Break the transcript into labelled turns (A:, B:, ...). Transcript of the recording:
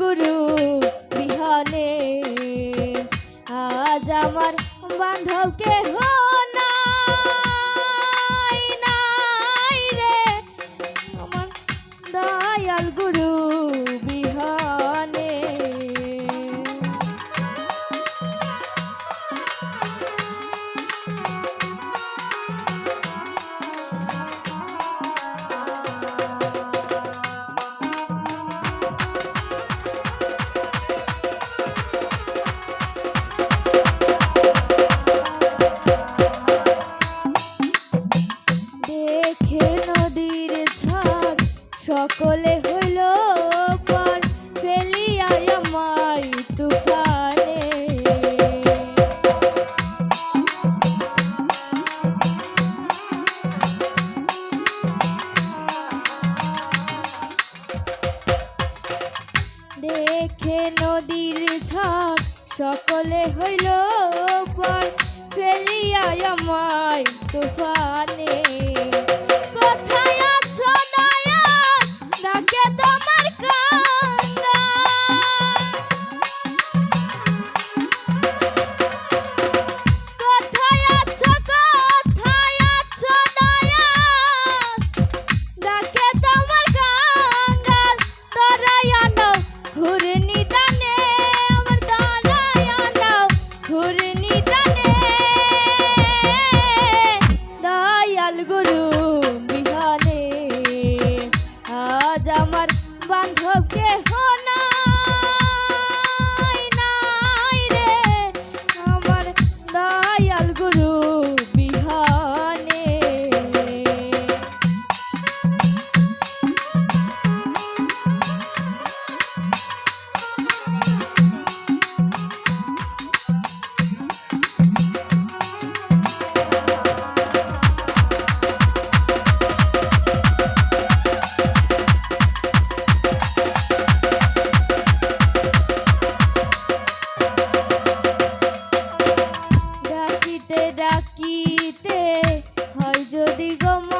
A: গুরু বিহনে। আজ আমার বান্ধবকে নাই নাই রে। আমার দয়াল গুরু সকলে হইল পর ফেলিয়া আমায় তুফানে ডাকিতে হয় যদি গম